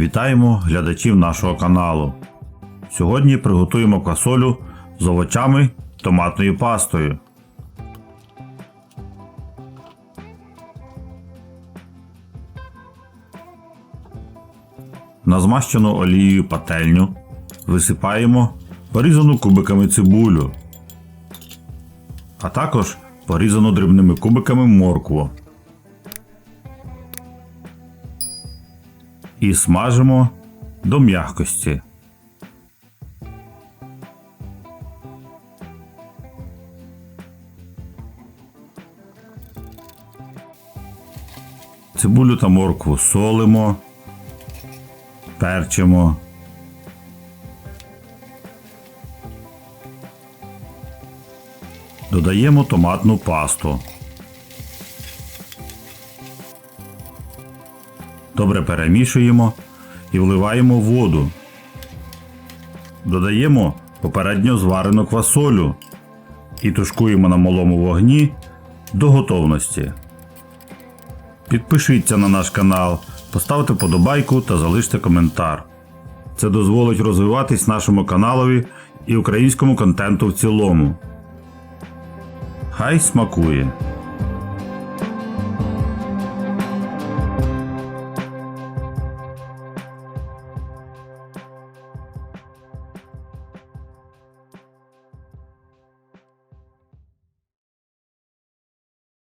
Вітаємо глядачів нашого каналу. Сьогодні приготуємо квасолю з овочами томатною пастою. На змащену олією пательню висипаємо порізану кубиками цибулю, а також порізану дрібними кубиками моркву. І смажимо до м'якості. Цибулю та моркву солимо, перчимо. Додаємо томатну пасту. Добре перемішуємо і вливаємо воду. Додаємо попередньо зварену квасолю і тушкуємо на малому вогні до готовності. Підпишіться на наш канал, поставте подобайку та залиште коментар. Це дозволить розвиватись нашому каналові і українському контенту в цілому. Хай смакує!